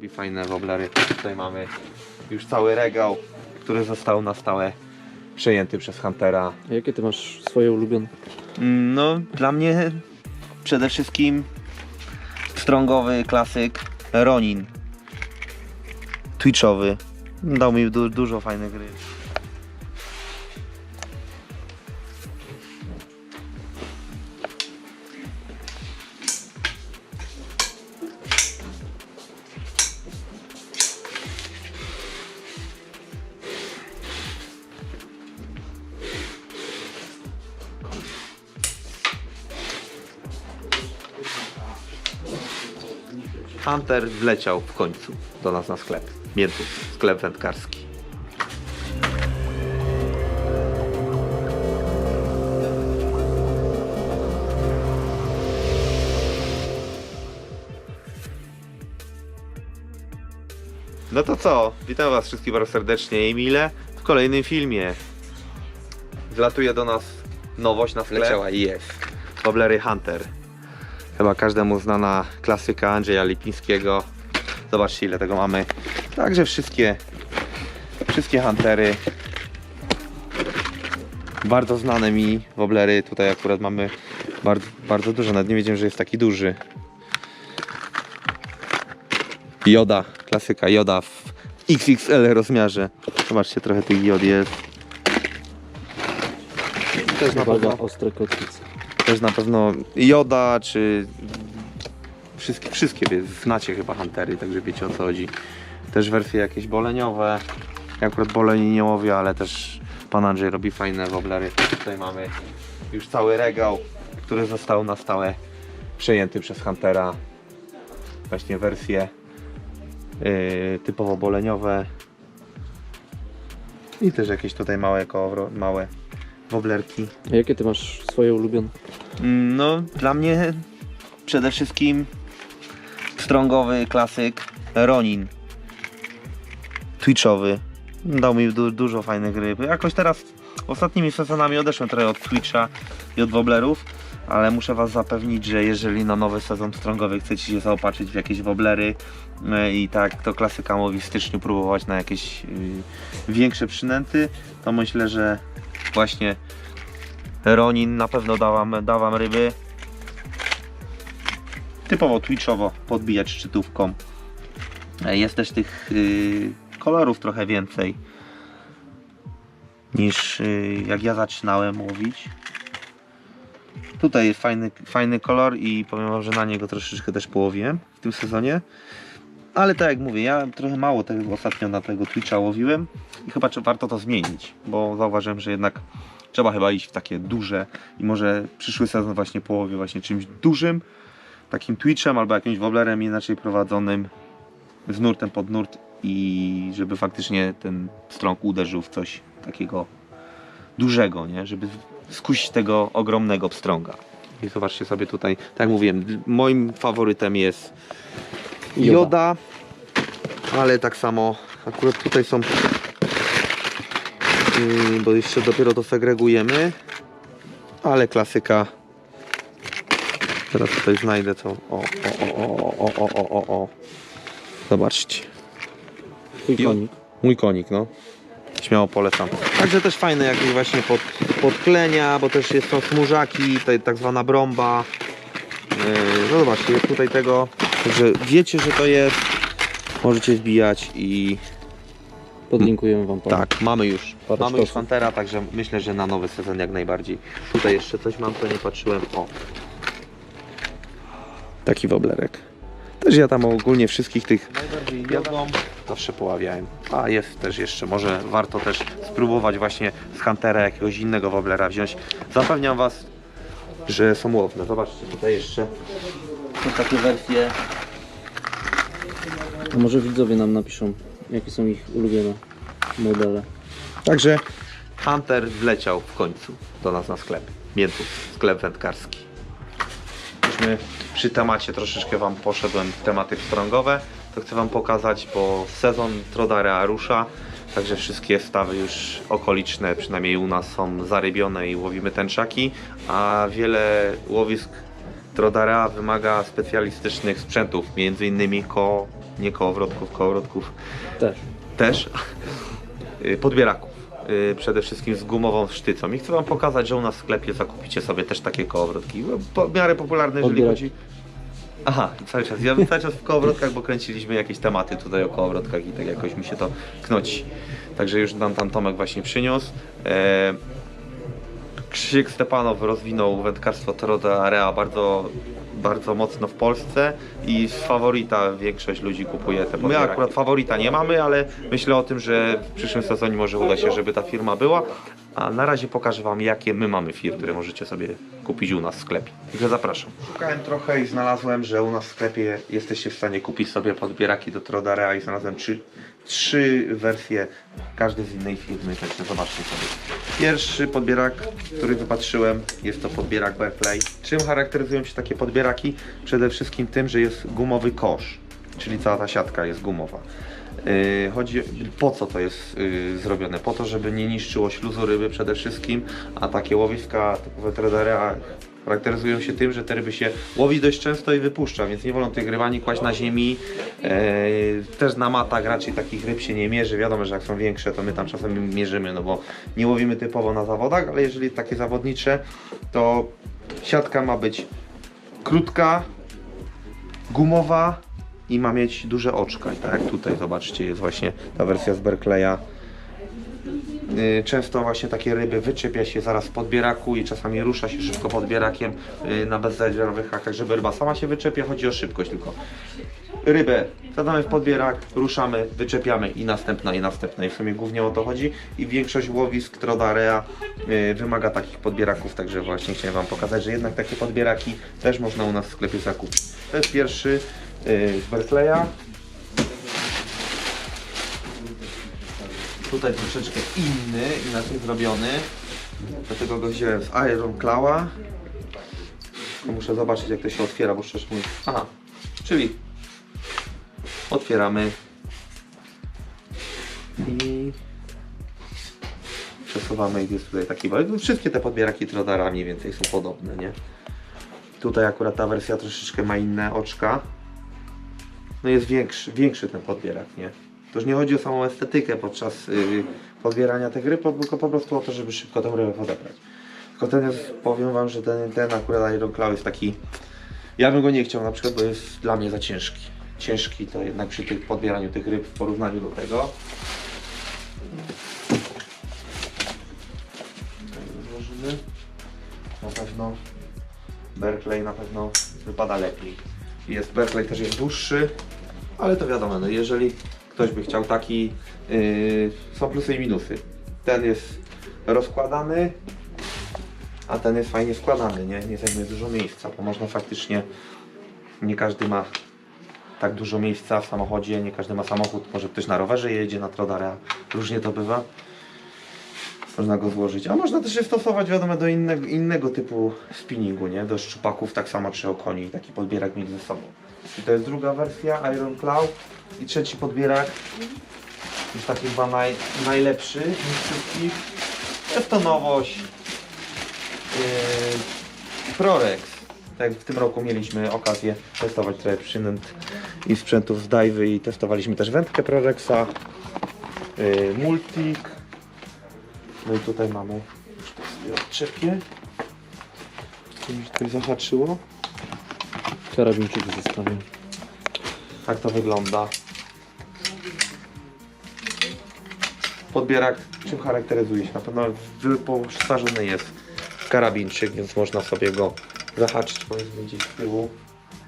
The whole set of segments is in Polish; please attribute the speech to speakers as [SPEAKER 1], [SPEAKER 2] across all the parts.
[SPEAKER 1] Robi fajne woblery. Tutaj mamy już cały regał, który został na stałe przejęty przez Huntera.
[SPEAKER 2] A jakie ty masz swoje ulubione?
[SPEAKER 1] No, dla mnie przede wszystkim strongowy klasyk Ronin. Twitchowy. Dał mi du dużo fajnych gry. Hunter wleciał w końcu do nas na sklep. Miętów, sklep wędkarski. No to co? Witam Was wszystkich bardzo serdecznie i mile w kolejnym filmie. Wlatuje do nas nowość na sklep. Leciała i jest. Woblery Hunter. Chyba każdemu znana klasyka Andrzeja Lipińskiego. Zobaczcie ile tego mamy. Także wszystkie wszystkie huntery. Bardzo znane mi woblery. Tutaj akurat mamy bardzo, bardzo dużo. Nawet nie wiedziałem, że jest taki duży. Joda, klasyka Joda w XXL rozmiarze. Zobaczcie, trochę tych jod jest. Też na
[SPEAKER 2] Uwaga,
[SPEAKER 1] pewno
[SPEAKER 2] ostre kotwice.
[SPEAKER 1] Też na pewno Joda, czy wszystkie, wszystkie znacie chyba Huntery, także wiecie o co chodzi. Też wersje jakieś boleniowe. Ja akurat boleni nie łowię, ale też pan Andrzej robi fajne woblery. Tutaj mamy już cały regał, który został na stałe przejęty przez Huntera. Właśnie wersje yy, typowo boleniowe. I też jakieś tutaj małe małe woblerki.
[SPEAKER 2] A jakie ty masz swoje ulubione?
[SPEAKER 1] Mm, No, dla mnie przede wszystkim strongowy klasyk Ronin. Twitchowy. Dał mi du dużo fajnych gry. Jakoś teraz ostatnimi sezonami odeszłem trochę od Twitcha i od woblerów, ale muszę Was zapewnić, że jeżeli na nowy sezon strongowy chcecie się zaopatrzyć w jakieś woblery e, i tak to klasyka mówi w styczniu próbować na jakieś y, większe przynęty, to myślę, że właśnie Ronin na pewno da wam, da wam ryby. Typowo twitchowo podbijać szczytówką. E, Jest też tych y, kolorów trochę więcej niż y, jak ja zaczynałem łowić. Tutaj jest fajny, fajny kolor i powiem wam, że na niego troszeczkę też połowiłem w tym sezonie. Ale tak jak mówię, ja trochę mało tego ostatnio na tego Twitcha łowiłem i chyba czy warto to zmienić, bo zauważyłem, że jednak trzeba chyba iść w takie duże i może przyszły sezon właśnie połowie właśnie czymś dużym, takim Twitchem albo jakimś woblerem inaczej prowadzonym z nurtem pod nurt i żeby faktycznie ten strąg uderzył w coś takiego dużego, nie? Żeby skusić tego ogromnego pstrąga. I zobaczcie sobie tutaj, tak jak mówiłem, moim faworytem jest
[SPEAKER 2] Joda.
[SPEAKER 1] Joda, ale tak samo akurat tutaj są bo jeszcze dopiero to segregujemy ale klasyka. Teraz tutaj znajdę co. O, o, o, o, o, o, o, o. zobaczcie. Jo-
[SPEAKER 2] konik.
[SPEAKER 1] mój konik no. Śmiało polecam. Także też fajne jakieś właśnie pod, podklenia bo też jest są smużaki tutaj tak zwana brąba. Yy, no zobaczcie jest tutaj tego. Że wiecie że to jest. Możecie zbijać i
[SPEAKER 2] Podlinkujemy wam parę.
[SPEAKER 1] tak, mamy już.
[SPEAKER 2] Parę
[SPEAKER 1] mamy już
[SPEAKER 2] sztosów.
[SPEAKER 1] Huntera, także myślę, że na nowy sezon jak najbardziej. Tutaj jeszcze coś mam, to nie patrzyłem. O. Taki woblerek. Też ja tam ogólnie wszystkich tych najbardziej jodą zawsze poławiałem. A jest też jeszcze, może warto też spróbować właśnie z Huntera jakiegoś innego woblera wziąć. Zapewniam Was, że są łowne. Zobaczcie, tutaj jeszcze są takie wersje
[SPEAKER 2] A może widzowie nam napiszą, jakie są ich ulubione modele.
[SPEAKER 1] Także Hunter wleciał w końcu do nas na sklep. Miętów, sklep wędkarski. Myśmy przy temacie troszeczkę Wam poszedłem w tematy strągowe, to chcę Wam pokazać, bo sezon Trodarea rusza, także wszystkie stawy już okoliczne, przynajmniej u nas są zarybione i łowimy tęczaki, a wiele łowisk Trodarea wymaga specjalistycznych sprzętów, między innymi ko nie kołowrotków, kołowrotków
[SPEAKER 2] Też.
[SPEAKER 1] też, y, podbieraków. Y, Przede wszystkim z gumową sztycą. I chcę Wam pokazać, że u nas w sklepie zakupicie sobie też takie kołowrotki. Po, w miarę popularne, jeżeli chodzi. Aha, cały czas. Ja cały czas w kołowrotkach, bo kręciliśmy jakieś tematy tutaj o kołowrotkach i tak jakoś mi się to knoci. Także już nam tam Tomek właśnie przyniósł. E, Krzysiek Stepanow rozwinął wędkarstwo Toroda Area bardzo, bardzo mocno w Polsce i z faworita większość ludzi kupuje te My akurat faworita nie mamy, ale myślę o tym, że w przyszłym sezonie może uda się, żeby ta firma była. A na razie pokażę Wam, jakie my mamy firmy, które możecie sobie kupić u nas w sklepie. Także zapraszam. Szukałem trochę i znalazłem, że u nas w sklepie jesteście w stanie kupić sobie podbieraki do Trodarea i znalazłem trzy, trzy wersje, każdy z innej firmy, także zobaczcie sobie. Pierwszy podbierak, który wypatrzyłem, jest to podbierak Berkeley. Czym charakteryzują się takie podbieraki? Przede wszystkim tym, że jest gumowy kosz, czyli cała ta siatka jest gumowa. Yy, chodzi po co to jest yy, zrobione? Po to, żeby nie niszczyło śluzu ryby przede wszystkim, a takie łowiska typowe tradera charakteryzują się tym, że te ryby się łowi dość często i wypuszcza, więc nie wolno tych ryb ani kłaść na ziemi, yy, też na matach raczej takich ryb się nie mierzy, wiadomo, że jak są większe to my tam czasem mierzymy, no bo nie łowimy typowo na zawodach, ale jeżeli takie zawodnicze, to siatka ma być krótka, gumowa i ma mieć duże oczka. I tak jak tutaj zobaczcie, jest właśnie ta wersja z Berkleya. Yy, Często właśnie takie ryby wyczepia się zaraz w podbieraku i czasami rusza się szybko podbierakiem yy, na bezzadzierowych hakach, żeby ryba sama się wyczepia. Chodzi o szybkość tylko. Rybę wsadzamy w podbierak, ruszamy, wyczepiamy i następna i następna. I w sumie głównie o to chodzi. I większość łowisk Trodarea yy, wymaga takich podbieraków, także właśnie chciałem Wam pokazać, że jednak takie podbieraki też można u nas w sklepie zakupić. To jest pierwszy z Berkleya. Tutaj troszeczkę inny, inaczej zrobiony. Dlatego go wziąłem z Iron Clawa. Muszę zobaczyć jak to się otwiera, bo szczerze mówiąc... Aha, czyli otwieramy i przesuwamy i jest tutaj taki. Wszystkie te podbieraki Trodara mniej więcej są podobne, nie? Tutaj akurat ta wersja troszeczkę ma inne oczka. No jest większy, większy ten podbierak, nie? To już nie chodzi o samą estetykę podczas yy, podbierania tych ryb, tylko po prostu o to, żeby szybko tę rybę podebrać. Tylko ten jest, powiem wam, że ten, ten akurat Iron Claw jest taki... Ja bym go nie chciał na przykład, bo jest dla mnie za ciężki. Ciężki to jednak przy tych podbieraniu tych ryb w porównaniu do tego. Tutaj rozłożymy. Na pewno Berkeley na pewno wypada lepiej. Jest Berkeley też jest dłuższy, ale to wiadomo, no jeżeli ktoś by chciał taki, yy, są plusy i minusy. Ten jest rozkładany, a ten jest fajnie składany, nie? Nie zajmuje dużo miejsca, bo można faktycznie, nie każdy ma tak dużo miejsca w samochodzie, nie każdy ma samochód, może ktoś na rowerze jedzie, na trodara, różnie to bywa. Można go złożyć, a można też je stosować wiadomo do innego, innego typu spinningu, nie? Do szczupaków tak samo czy o koni, taki podbierak mieć ze sobą. I to jest druga wersja Iron Claw i trzeci podbierak jest taki chyba naj, najlepszy z wszystkich. Jest to nowość yy, Prorex. Tak w tym roku mieliśmy okazję testować trochę przynęt i sprzętów z Dajwy i testowaliśmy też wędkę Prorexa, yy, Multik. No i tutaj mamy już to sobie odczepię. Co mi się tutaj zahaczyło?
[SPEAKER 2] Karabinczyk zostawię.
[SPEAKER 1] Tak to wygląda. Podbierak czym charakteryzuje się? Na pewno wyposażony jest w karabinczyk, więc można sobie go zahaczyć powiedzmy gdzieś z tyłu.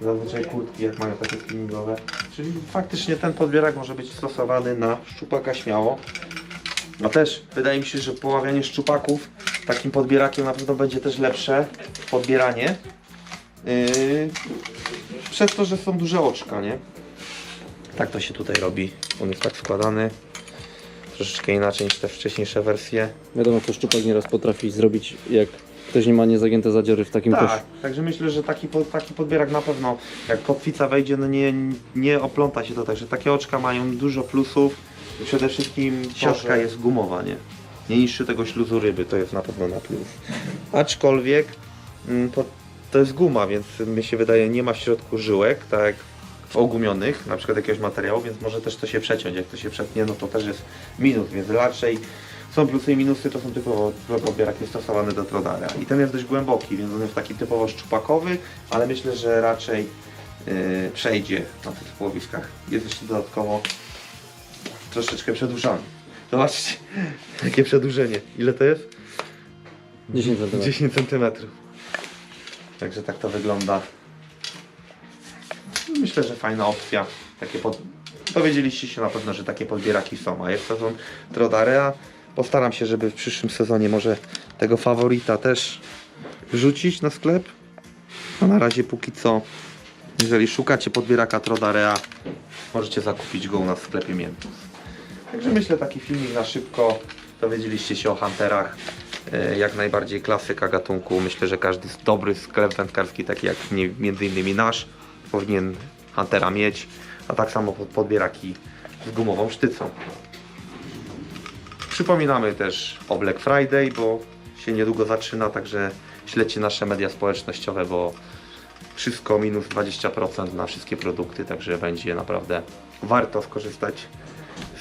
[SPEAKER 1] Zazwyczaj kurtki jak mają takie spinningowe. Czyli faktycznie ten podbierak może być stosowany na szczupaka śmiało. No też wydaje mi się, że poławianie szczupaków takim podbierakiem na pewno będzie też lepsze podbieranie. Yy, przez to, że są duże oczka, nie? Tak to się tutaj robi. On jest tak składany. Troszeczkę inaczej niż te wcześniejsze wersje.
[SPEAKER 2] Wiadomo, to szczupak nieraz potrafi zrobić, jak ktoś nie ma niezagięte zadziory w takim
[SPEAKER 1] Tak,
[SPEAKER 2] koszu.
[SPEAKER 1] także myślę, że taki, po- taki podbierak na pewno, jak kotwica wejdzie, no nie, nie opląta się to, także takie oczka mają dużo plusów. Przede wszystkim siatka jest gumowa, nie? Nie niszczy tego śluzu ryby, to jest na pewno na plus. Aczkolwiek mm, to, to jest guma, więc mi się wydaje, nie ma w środku żyłek, tak jak ogumionych, na przykład jakiegoś materiału, więc może też to się przeciąć. Jak to się przetnie, no to też jest minus, więc raczej są plusy i minusy, to są typowo podbierak niestosowany do Trodarea. I ten jest dość głęboki, więc on jest taki typowo szczupakowy, ale myślę, że raczej yy, przejdzie na tych połowiskach. Jest jeszcze dodatkowo troszeczkę przedłużany. Zobaczcie, jakie przedłużenie. Ile to jest?
[SPEAKER 2] 10 cm.
[SPEAKER 1] 10 cm. Także tak to wygląda. Myślę, że fajna opcja. Takie pod... Dowiedzieliście się na pewno, że takie podbieraki są. A jest sezon Trodarea. Postaram się, żeby w przyszłym sezonie może tego faworita też wrzucić na sklep. A na razie póki co, jeżeli szukacie podbieraka Trodarea, możecie zakupić go u nas w sklepie Miętus. Także myślę taki filmik na szybko. Dowiedzieliście się o Hunterach. E, Jak najbardziej klasyka gatunku. Myślę, że każdy dobry sklep wędkarski, taki jak między innymi nasz, powinien Huntera mieć. A tak samo pod- podbieraki z gumową sztycą. Przypominamy też o Black Friday, bo się niedługo zaczyna, także śledźcie nasze media społecznościowe, bo wszystko minus 20% na wszystkie produkty, także będzie naprawdę warto skorzystać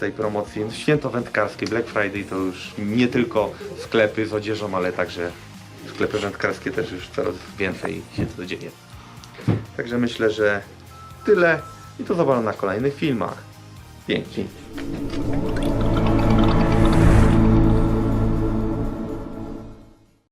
[SPEAKER 1] tej promocji. Święto wędkarskie, Black Friday to już nie tylko sklepy z odzieżą, ale także sklepy wędkarskie też już coraz więcej się to dzieje. Także myślę, że tyle i to zobaczę na kolejnych filmach. Dzięki.